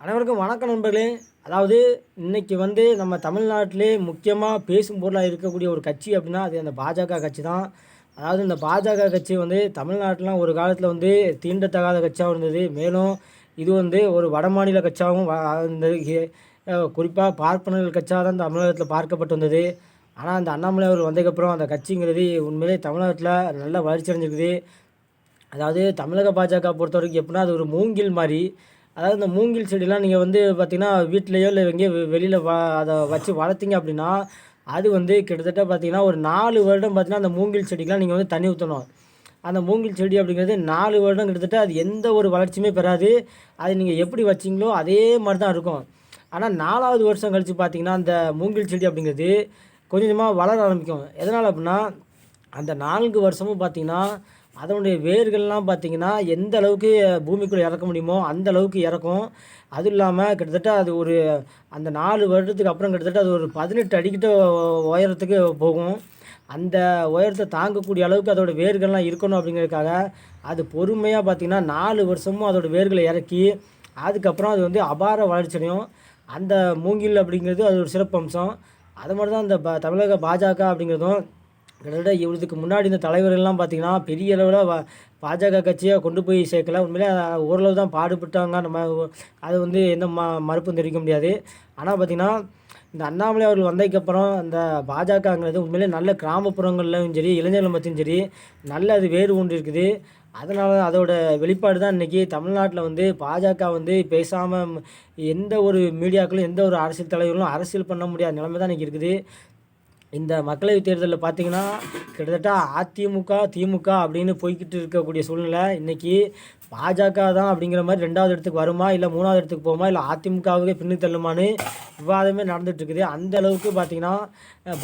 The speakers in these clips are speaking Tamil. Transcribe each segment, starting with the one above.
அனைவருக்கும் வணக்கம் நண்பர்களே. அதாவது இன்றைக்கி வந்து நம்ம தமிழ்நாட்டிலே முக்கியமாக பேசும் பொருளாக இருக்கக்கூடிய ஒரு கட்சி அப்படின்னா அது அந்த பாஜக கட்சி தான் அதாவது இந்த பாஜக கட்சி வந்து தமிழ்நாட்டிலாம் ஒரு காலத்தில் வந்து தீண்டத்தகாத கட்சியாகவும் இருந்தது. மேலும் இது வந்து ஒரு வடமாநில கட்சியாகவும் இருந்தது குறிப்பாக பார்ப்பனர்கள் கட்சியாக தான் தமிழகத்தில் பார்க்கப்பட்டு வந்தது. ஆனால் அந்த அண்ணாமலை அவர் வந்ததுக்கப்புறம் அந்த கட்சிங்கிறது உண்மையிலே தமிழகத்தில் நல்லா வளர்ச்சி அடைஞ்சிருக்குது. அதாவது தமிழக பாஜக பொறுத்த வரைக்கும் எப்படின்னா அது ஒரு மூங்கில் மாதிரி. அதாவது இந்த மூங்கில் செடிலாம் நீங்கள் வந்து பார்த்தீங்கன்னா வீட்லேயோ இல்லை எங்கேயோ வெளியில் வ அதை வச்சு வளர்த்திங்க அப்படின்னா அது வந்து கிட்டத்தட்ட பார்த்தீங்கன்னா ஒரு நாலு வருடம் பார்த்தீங்கன்னா அந்த மூங்கில் செடிக்கெலாம் நீங்கள் வந்து தண்ணி ஊற்றணும் அந்த மூங்கில் செடி அப்படிங்கிறது நாலு வருடம் கிட்டத்தட்ட அது எந்த ஒரு வளர்ச்சியுமே பெறாது. அது நீங்கள் எப்படி வச்சீங்களோ அதே மாதிரி தான் இருக்கும். ஆனால் நாலாவது வருஷம் கழித்து பார்த்தீங்கன்னா அந்த மூங்கில் செடி அப்படிங்கிறது கொஞ்சம் கொஞ்சமாக வளர ஆரம்பிக்கும். எதனால் அப்படின்னா அந்த நான்கு வருஷமும் பார்த்தீங்கன்னா அதனுடைய வேர்கள்லாம் பார்த்திங்கன்னா எந்த அளவுக்கு பூமிக்குள்ளே இறக்க முடியுமோ அந்த அளவுக்கு இறக்கும். அதுவும் இல்லாமல் கிட்டத்தட்ட அது ஒரு அந்த நாலு வருடத்துக்கு அப்புறம் கிட்டத்தட்ட அது ஒரு பதினெட்டு அடிக்கிட்ட உயரத்துக்கு போகும். அந்த உயரத்தை தாங்கக்கூடிய அளவுக்கு அதோடய வேர்கள்லாம் இருக்கணும் அப்படிங்கிறதுக்காக அது பொறுமையாக பார்த்திங்கன்னா நாலு வருஷமும் அதோடய வேர்களை இறக்கி அதுக்கப்புறம் அது வந்து அபார வளர்ச்சியடையும் அந்த மூங்கில் அப்படிங்கிறது அது ஒரு சிறப்பம்சம். அது மாதிரி தான் அந்த ப தமிழக பாஜக அப்படிங்கிறதும் கிட்டத்தட்ட இவருக்கு முன்னாடி இந்த தலைவர்கள்லாம் பார்த்தீங்கன்னா பெரிய அளவில் வ பாஜக கட்சியாக கொண்டு போய் சேர்க்கல. உண்மையிலே ஓரளவு தான் பாடுபட்டாங்க. நம்ம அது வந்து எந்த ம மறுப்பும் தெரிவிக்க முடியாது. ஆனால் பார்த்திங்கன்னா இந்த அண்ணாமலை அவர்கள் வந்ததுக்கப்புறம் இந்த பாஜகங்கிறது உண்மையிலே நல்ல கிராமப்புறங்கள்லையும் சரி இளைஞர்கள் மத்தியும் சரி நல்ல அது வேறு ஒன்று இருக்குது. அதனால அதோட வெளிப்பாடு தான் இன்றைக்கி தமிழ்நாட்டில் வந்து பாஜக வந்து பேசாமல் எந்த ஒரு மீடியாக்களும் எந்த ஒரு அரசியல் தலைவர்களும் அரசியல் பண்ண முடியாத நிலைமை தான் இன்றைக்கி இருக்குது. இந்த மக்களவைத் தேர்தலில் பார்த்தீங்கன்னா கிட்டத்தட்ட அதிமுக திமுக அப்படின்னு போய்கிட்டு இருக்கக்கூடிய சூழ்நிலை இன்றைக்கி பாஜக தான் அப்படிங்கிற மாதிரி ரெண்டாவது இடத்துக்கு வருமா இல்லை மூணாவது இடத்துக்கு போகுமா இல்லை அதிமுகவுக்கே பின்னு தள்ளுமான்னு விவாதமே நடந்துகிட்ருக்குது அந்த அளவுக்கு பார்த்திங்கன்னா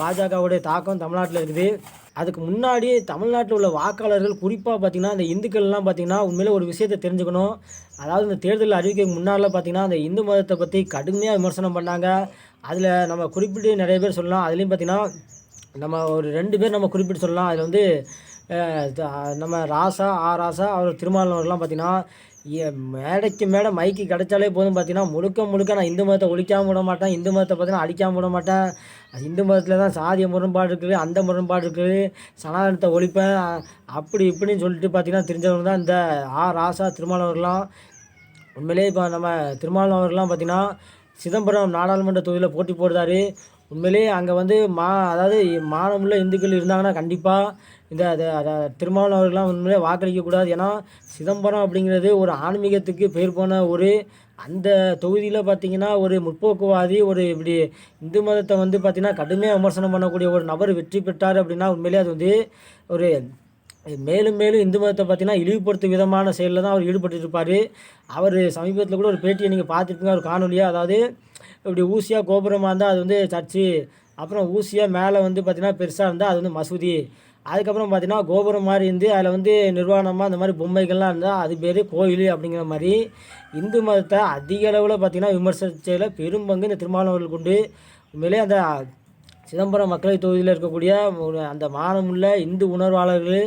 பாஜகவுடைய தாக்கம் தமிழ்நாட்டில் இருக்குது. அதுக்கு முன்னாடி தமிழ்நாட்டில் உள்ள வாக்காளர்கள் குறிப்பாக பார்த்தீங்கன்னா இந்த இந்துக்கள்லாம் பார்த்தீங்கன்னா உண்மையிலே ஒரு விஷயத்தை தெரிஞ்சுக்கணும். அதாவது இந்த தேர்தல் அறிவிக்க முன்னால் பார்த்திங்கன்னா அந்த இந்து மதத்தை பற்றி கடுமையாக விமர்சனம் பண்ணாங்க. அதில் நம்ம குறிப்பிட்டு நிறைய பேர் சொல்லலாம். அதுலேயும் பார்த்தீங்கன்னா நம்ம ஒரு ரெண்டு பேர் நம்ம குறிப்பிட்டு சொல்லலாம். அதில் வந்து நம்ம ராசா ஆ ராசா அவர் திருமாவளவர்லாம் பார்த்திங்கன்னா மேடைக்கு மேடை மைக்கு கிடைச்சாலே போதும் பார்த்தீங்கன்னா முழுக்க முழுக்க நான் இந்து மதத்தை ஒழிக்காமல் விட மாட்டேன். இந்து மதத்தை பார்த்தீங்கன்னா அழிக்காமல் விட மாட்டேன். இந்து மதத்தில் தான் சாதிய முரண்பாடு இருக்குது அந்த முரண்பாடு இருக்குது. சனாதனத்தை ஒழிப்பேன். அப்படி இப்படின்னு சொல்லிட்டு பார்த்தீங்கன்னா தெரிஞ்சவங்க தான் இந்த ஆ ராசா திருமாவளவர்லாம் உண்மையிலே இப்போ நம்ம திருமாவளவர்லாம் பார்த்திங்கன்னா சிதம்பரம் நாடாளுமன்ற தொகுதியில் போட்டி போடுறாரு. உண்மையிலேயே அங்கே வந்து மா அதாவது மானமுள்ள இந்துக்கள் இருந்தாங்கன்னா கண்டிப்பாக இந்த திருமாவளவன் அவர்கள்லாம் உண்மையிலே வாக்களிக்கக்கூடாது ஏன்னா சிதம்பரம் அப்படிங்கிறது ஒரு ஆன்மீகத்துக்கு பேர் போன ஒரு அந்த தொகுதியில் பார்த்திங்கன்னா ஒரு முற்போக்குவாதி ஒரு இப்படி இந்து மதத்தை வந்து பார்த்திங்கன்னா கடுமையாக விமர்சனம் பண்ணக்கூடிய ஒரு நபர் வெற்றி பெற்றார் அப்படின்னா உண்மையிலேயே அது வந்து ஒரு மேலும் மேலும் இந்து மதத்தை பார்த்தீங்கன்னா இழிவுபடுத்தும் விதமான செயலில் தான் அவர் ஈடுபட்டு இருப்பார். அவர் சமீபத்தில் கூட ஒரு பேட்டியை நீங்கள் பார்த்துருப்பீங்க ஒரு காணொலியாக அதாவது இப்படி ஊசியாக கோபுரமாக இருந்தால் அது வந்து சர்ச்சு அப்புறம் ஊசியாக மேலே வந்து பார்த்திங்கன்னா பெருசாக இருந்தால் அது வந்து மசூதி. அதுக்கப்புறம் பார்த்திங்கன்னா கோபுரம் மாதிரி இருந்து அதில் வந்து நிர்வாணமாக அந்த மாதிரி பொம்மைகள்லாம் இருந்தால் அது பேர் கோயில் அப்படிங்கிற மாதிரி. இந்து மதத்தை அதிக அளவில் பார்த்திங்கன்னா விமர்சிச்சதில் பெரும் பெரும்பங்கு இந்த திருமாவளவர்கள் உண்டு. உண்மையிலே அந்த சிதம்பரம் மக்களவைத் தொகுதியில் இருக்கக்கூடிய ஒரு அந்த மானமுள்ள இந்து உணர்வாளர்கள்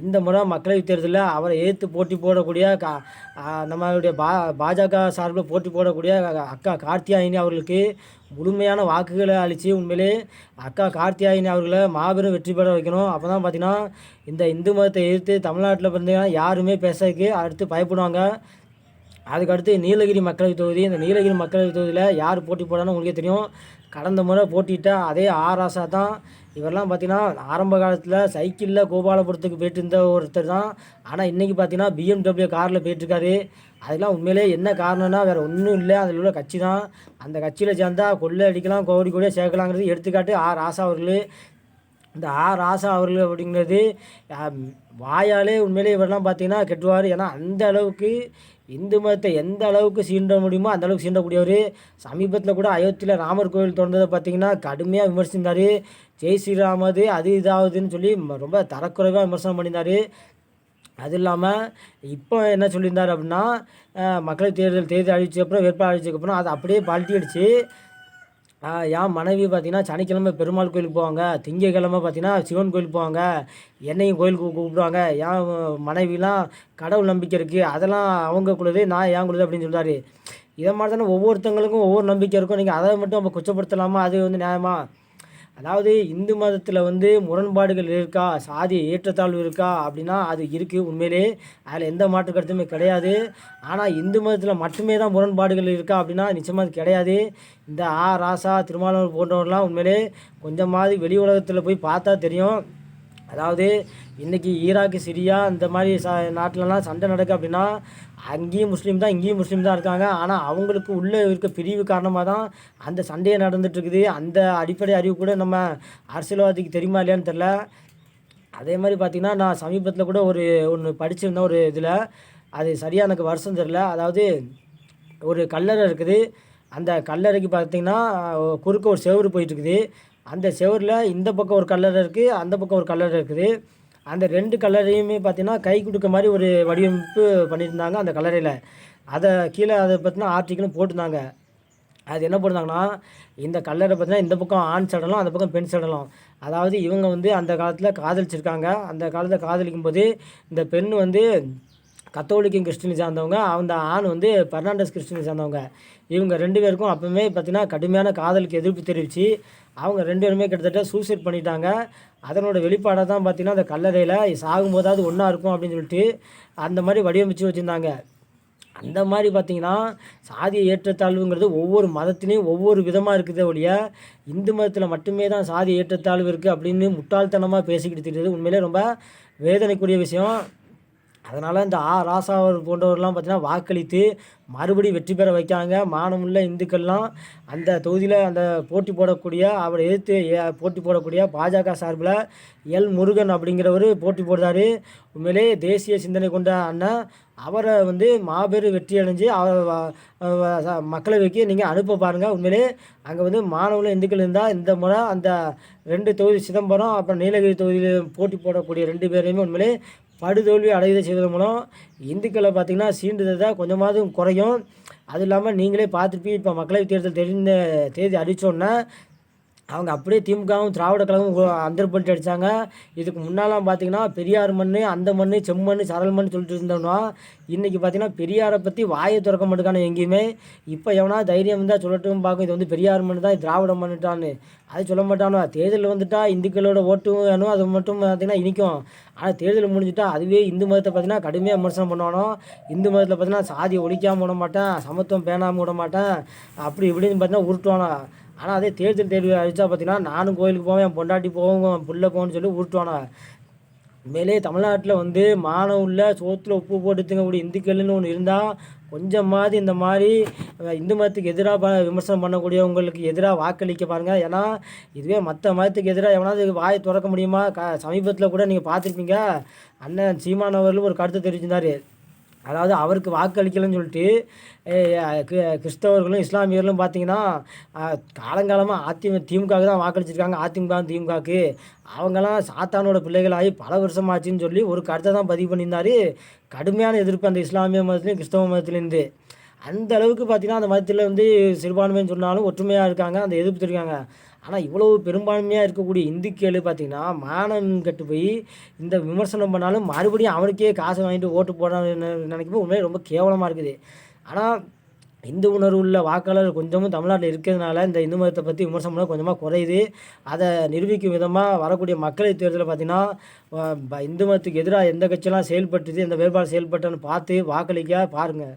இந்த முறை மக்களவைத் தேர்தலில் அவரை எதிர்த்து போட்டி போடக்கூடிய கா நம்மளுடைய பா பாஜக சார்பில் போட்டி போடக்கூடிய அக்கா கார்த்தியாயினி அவர்களுக்கு முழுமையான வாக்குகளை அளித்து உண்மையிலே அக்கா கார்த்தியாயினி அவர்களை மாபெரும் வெற்றி பெற வைக்கணும். அப்போ தான் பார்த்தீங்கன்னா இந்த இந்து மதத்தை எதிர்த்து தமிழ்நாட்டில் பார்த்தீங்கன்னா யாருமே பேசறதுக்கு அடுத்து பயப்படுவாங்க. அதுக்கடுத்து நீலகிரி மக்களவைத் தொகுதி. இந்த நீலகிரி மக்களவைத் தொகுதியில் யார் போட்டி போடான்னு உங்களுக்கே தெரியும். கடந்த முறை போட்டியிட்ட அதே ஆராசா தான். இவரெல்லாம் பார்த்தீங்கன்னா ஆரம்ப காலத்தில் சைக்கிளில் கோபாலபுரத்துக்கு போயிட்டு இருந்த ஒருத்தர் தான். ஆனால் இன்றைக்கி பார்த்தீங்கன்னா பிஎம்டபிள்யூ காரில் போயிட்டுருக்காரு. அதெல்லாம் உண்மையிலே என்ன காரணம்னா வேறு ஒன்றும் இல்லை. அதில் உள்ள கட்சி தான். அந்த கட்சியில் சேர்ந்தால் கொள்ளை அடிக்கலாம் கோடி கோடியாக சேர்க்கலாங்கிறது எடுத்துக்காட்டு ஆர் ராசா அவர்கள். இந்த ஆ ராசா அவர்கள் அப்படிங்கிறது வாயாலே உண்மையிலே இவரெல்லாம் பார்த்தீங்கன்னா கெட்டுவார். ஏன்னா அந்த அளவுக்கு இந்து மதத்தை எந்த அளவுக்கு சீண்ட முடியுமோ அந்த அளவுக்கு சீண்டக்கூடியவர். சமீபத்தில் கூட அயோத்தியில் ராமர் கோவில் திறந்ததை பார்த்தீங்கன்னா கடுமையாக விமர்சித்தார் ஜெய் ஸ்ரீராமது அது இதாகுதுன்னு சொல்லி ரொம்ப தரக்குறைவாக விமர்சனம் பண்ணியிருந்தார் அது இல்லாமல் இப்போ என்ன சொல்லியிருந்தார் அப்படின்னா மக்களை தேர்தல் தேர்தல் அழிச்சதுக்கப்புறம் வேட்பாளர் அழிச்சதுக்கப்புறம் அதை அப்படியே பழட்டி அடிச்சு என் மனைவி பார்த்தீங்கன்னா சனிக்கிழமை பெருமாள் கோயிலுக்கு போவாங்க திங்கக்கிழமை பார்த்தீங்கன்னா சிவன் கோயிலுக்கு போவாங்க என்னையும் கோயிலுக்கு கூப்பிடுவாங்க. என் மனைவிலாம் கடவுள் நம்பிக்கை இருக்குது அதெல்லாம் அவங்க குழுது நான் ஏன் குழுது அப்படின்னு சொல்கிறாரு இதை மாதிரி தானே ஒவ்வொருத்தங்களுக்கும் ஒவ்வொரு நம்பிக்கை இருக்கும். நீங்கள் அதை மட்டும் நம்ம குச்சப்படுத்தலாமா அது வந்து நியாயமா? அதாவது இந்து மதத்தில் வந்து முரண்பாடுகள் இருக்கா சாதி ஏற்றத்தாழ்வு இருக்கா அப்படின்னா அது இருக்குது உண்மையிலே. அதில் எந்த மாற்று கருத்துமே கிடையாது. ஆனால் இந்து மதத்தில் மட்டுமே தான் முரண்பாடுகள் இருக்கா அப்படின்னா நிச்சயமாக அது கிடையாது. இந்த ஆ ராசா திருமாவளவன் போன்றவர்கள்லாம் உண்மையிலே கொஞ்சமாவது வெளி உலகத்தில் போய் பார்த்தா தெரியும். அதாவது இன்றைக்கி ஈராக்கு சிரியா இந்த மாதிரி ச நாட்டிலலாம் சண்டை நடக்கு அப்படின்னா அங்கேயும் முஸ்லீம் தான் இங்கேயும் முஸ்லீம் தான் இருக்காங்க. ஆனால் அவங்களுக்கு உள்ளே இருக்க பிரிவு காரணமாக தான் அந்த சண்டையே நடந்துகிட்ருக்குது அந்த அடிப்படை அறிவு கூட நம்ம அரசியல்வாதிக்கு தெரியுமா இல்லையான்னு தெரில அதே மாதிரி பார்த்திங்கன்னா நான் சமீபத்தில் கூட ஒரு ஒன்று படிச்சிருந்தேன் ஒரு இதில். அது சரியாக எனக்கு வருஷம் தெரில அதாவது ஒரு கல்லறை இருக்குது. அந்த கல்லறைக்கு பார்த்திங்கன்னா குறுக்க ஒரு செவரு போயிட்டுருக்குது. அந்த செவரில் இந்த பக்கம் ஒரு கல்லறை இருக்குது அந்த பக்கம் ஒரு கல்லறை இருக்குது. அந்த ரெண்டு கல்லறையுமே பார்த்தீங்கன்னா கை கொடுக்க மாதிரி ஒரு வடிவமைப்பு பண்ணியிருந்தாங்க அந்த கல்லறையில். அதை கீழே அதை பற்றின ஆர்டிக்கலும் போட்டிருந்தாங்க. அது என்ன போட்டிருந்தாங்கன்னா இந்த கல்லறை பார்த்தீங்கன்னா இந்த பக்கம் ஆண் சடலம் அந்த பக்கம் பெண் சடலம். அதாவது இவங்க வந்து அந்த காலத்தில் காதலிச்சிருக்காங்க. அந்த காலத்தில் காதலிக்கும் போது இந்த பெண் வந்து கத்தோலிக்கும் கிறிஸ்டினை சார்ந்தவங்க அந்த ஆண் வந்து பெர்னாண்டஸ் கிறிஸ்டினை சார்ந்தவங்க. இவங்க ரெண்டு பேருக்கும் அப்போவுமே பார்த்திங்கன்னா கடுமையான காதலுக்கு எதிர்ப்பு தெரிவித்து அவங்க ரெண்டு பேருமே கிட்டத்தட்ட சூசைட் பண்ணிட்டாங்க. அதனோட வெளிப்பாடாக தான் பார்த்திங்கன்னா அந்த கல்லறையில் சாகும்போதாவது ஒன்றா இருக்கும் அப்படின்னு சொல்லிட்டு அந்த மாதிரி வடிவமைச்சு வச்சுருந்தாங்க. அந்த மாதிரி பார்த்திங்கன்னா சாதிய ஏற்றத்தாழ்வுங்கிறது ஒவ்வொரு மதத்திலையும் ஒவ்வொரு விதமாக இருக்குது ஒழிய இந்து மதத்தில் மட்டுமே தான் சாதி ஏற்றத்தாழ்வு இருக்குது அப்படின்னு முட்டாள்தனமாக பேசிக்கிட்டு தெரியுது உண்மையிலே ரொம்ப வேதனைக்குரிய விஷயம். அதனால் இந்த ஆ ராசா போன்றவர்கள்லாம் போன்றவர்லாம் பார்த்தீங்கன்னா வாக்களித்து மறுபடி வெற்றி பெற வைக்காங்க மானமுள்ள இந்துக்கள்லாம் அந்த தொகுதியில் அந்த போட்டி போடக்கூடிய அவரை எதிர்த்து போட்டி போடக்கூடிய பாஜக சார்பில் எல் முருகன் அப்படிங்கிறவர் போட்டி போடுறாரு. உண்மையிலே தேசிய சிந்தனை கொண்ட அண்ணன். அவரை வந்து மாபெரும் வெற்றி அடைஞ்சு அவர் மக்களவைக்கு நீங்கள் அனுப்ப பாருங்கள் உண்மையிலே அங்கே வந்து மாணவர்கள் இந்துக்கள் இருந்தால் இந்த முறை அந்த ரெண்டு தொகுதி சிதம்பரம் அப்புறம் நீலகிரி தொகுதியில் போட்டி போடக்கூடிய ரெண்டு பேரையுமே உண்மையிலே படுதோல்வி அடையதை செய்வதன் மூலம் இந்துக்களை பார்த்திங்கன்னா சீண்டுதான் கொஞ்சமாவது குறையும். அது இல்லாமல் நீங்களே பார்த்துருப்பீங்க. இப்போ மக்களவைத் தேர்தல் தெரிந்த தேதி அடித்தோன்னா அவங்க அப்படியே திமுகவும் திராவிட கழகம் அந்தர்பட்டு அடித்தாங்க இதுக்கு முன்னாலாம் பார்த்தீங்கன்னா பெரியார் மண் அந்த மண் செம்மண் சரல் மண் சொல்லிட்டு இருந்தோம்னா இன்றைக்கி பார்த்தீங்கன்னா பெரியாரை பற்றி வாயை திறக்க மாட்டேங்கான எங்கேயுமே. இப்போ எவனா தைரியம் இருந்தால் சொல்லட்டும் பார்க்கும் இது வந்து பெரியார் மண் தான் திராவிட மண்ணுட்டான்னு. அது சொல்ல மாட்டானோ? தேர்தல் வந்துட்டா இந்துக்களோட ஓட்டு வேணும் அது மட்டும் பார்த்திங்கன்னா இனிக்கும். ஆனால் தேர்தல் முடிஞ்சுட்டா அதுவே இந்து மதத்தை பார்த்தீங்கன்னா கடுமையாக விமர்சனம் பண்ணுவானோ? இந்து மதத்தில் பார்த்தீங்கன்னா சாதியை ஒழிக்காமல் விட மாட்டேன் சமத்துவம் பேணாமல் விட மாட்டேன் அப்படி இப்படின்னு பார்த்தீங்கன்னா உருட்டுவானா? ஆனால் அதே தேர்தல் தேர்வு அழிச்சா பார்த்தீங்கன்னா நானும் கோயிலுக்கு போவேன் என் பொண்டாட்டி போவோம் புள்ள போகணும்னு சொல்லி உருட்டுவானா மேலே தமிழ்நாட்டில் வந்து மானம் உள்ள சோத்தில் உப்பு போட்டு திங்கக்கூடிய இந்துக்கள்னு ஒன்று இருந்தால் கொஞ்சமாவது இந்த மாதிரி இந்து மதத்துக்கு எதிராக ப விமர்சனம் பண்ணக்கூடியவங்களுக்கு எதிராக வாக்களிக்க பாருங்கள் ஏன்னா இதுவே மற்ற மதத்துக்கு எதிராக எவனாவது வாயை திறக்க முடியுமா? க சமீபத்தில் கூட நீங்கள் பார்த்துருப்பீங்க. அண்ணன் சீமானவர்களும் ஒரு கருத்து தெரிவிச்சிருந்தார். அதாவது அவருக்கு வாக்களிக்கலன்னு சொல்லிட்டு கிறிஸ்தவர்களும் இஸ்லாமியர்களும் பார்த்தீங்கன்னா காலங்காலமாக அதிமுக திமுக தான் வாக்களிச்சிருக்காங்க. அதிமுக திமுகவுக்கு. அவங்கெல்லாம் சாத்தானோட பிள்ளைகளாகி பல வருஷமாச்சுன்னு சொல்லி ஒரு கருத்தை தான் பதிவு பண்ணியிருந்தார். கடுமையான எதிர்ப்பு அந்த இஸ்லாமிய மதத்துலேயும் கிறிஸ்தவ மதத்துலேருந்து. அந்த அளவுக்கு பார்த்திங்கன்னா அந்த மதத்தில் வந்து சிறுபான்மைன்னு சொன்னாலும் ஒற்றுமையாக இருக்காங்க. அந்த எதிர்ப்பு தெரிவிக்காங்க ஆனால் இவ்வளவு பெரும்பான்மையாக இருக்கக்கூடிய இந்துக்கள் பார்த்திங்கன்னா மானம் கட்டு போய் இந்த விமர்சனம் பண்ணாலும் மறுபடியும் அவனுக்கே காசு வாங்கிட்டு ஓட்டு போட நினைக்கும் உண்மையிலே ரொம்ப கேவலமாக இருக்குது. ஆனால் இந்து உணர்வு உள்ள வாக்காளர் கொஞ்சமும் தமிழ்நாட்டில் இருக்கிறதுனால இந்த இந்து மதத்தை பற்றி விமர்சனம் கொஞ்சமாக குறையுது. அதை நிரூபிக்கும் விதமாக வரக்கூடிய மக்களை தேர்தலில் பார்த்திங்கன்னா இந்து மதத்துக்கு எதிராக எந்த கட்சியெல்லாம் செயல்பட்டுது எந்த வேறுபாடு செயல்பட்டன்னு பார்த்து வாக்களிக்க பாருங்கள்